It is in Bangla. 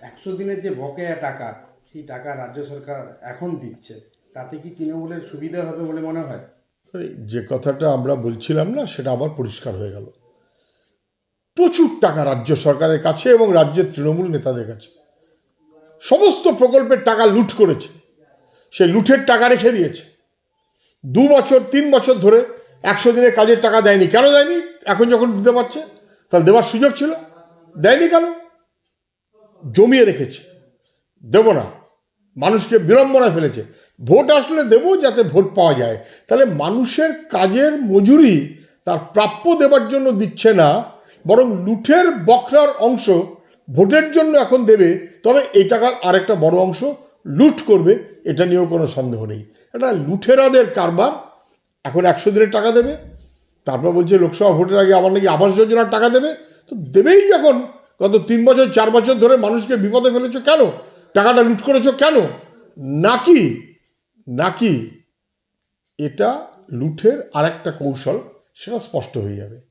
একশো দিনের যে বকেয়া টাকা, সেই টাকা রাজ্য সরকার এখন দিচ্ছে। তাতে কি তৃণমূলের সুবিধা হবে বলে মনে হয়? যে কথাটা আমরা বলছিলাম না, সেটা আবার পরিষ্কার হয়ে গেল। প্রচুর টাকা রাজ্য সরকারের কাছে এবং রাজ্যের তৃণমূল নেতাদের কাছে। সমস্ত প্রকল্পের টাকা লুট করেছে। সে লুঠের টাকা রেখে দিয়েছে। দু বছর, তিন বছর ধরে একশো দিনের কাজের টাকা দেয়নি। কেন দেয়নি? এখন যখন দিতে পারছে, তাহলে দেওয়ার সুযোগ ছিল। দেয়নি কেন? জমিয়ে রেখেছে। দেব না। মানুষকে বিড়ম্বনায় ফেলেছে। ভোট আসলে দেবো যাতে ভোট পাওয়া যায়। তাহলে মানুষের কাজের মজুরি তার প্রাপ্য দেবার জন্য দিচ্ছে না, বরং লুঠের বখরার অংশ ভোটের জন্য এখন দেবে। তবে এই টাকার আরেকটা বড় অংশ লুট করবে, এটা নিয়েও কোনো সন্দেহ নেই। এটা লুঠেরাদের কারবার। এখন একশো দিনের টাকা দেবে। তারপর বলছে লোকসভা ভোটের আগে আবার নাকি আবাস যোজনার টাকা দেবে। তো দেবেই যখন গত তিন বছর, চার বছর ধরে মানুষকে বিপদে ফেলেছ কেন? টাকাটা লুট করেছ কেন? নাকি নাকি এটা লুঠের আরেকটা কৌশল, সেটা স্পষ্ট হয়ে যাবে।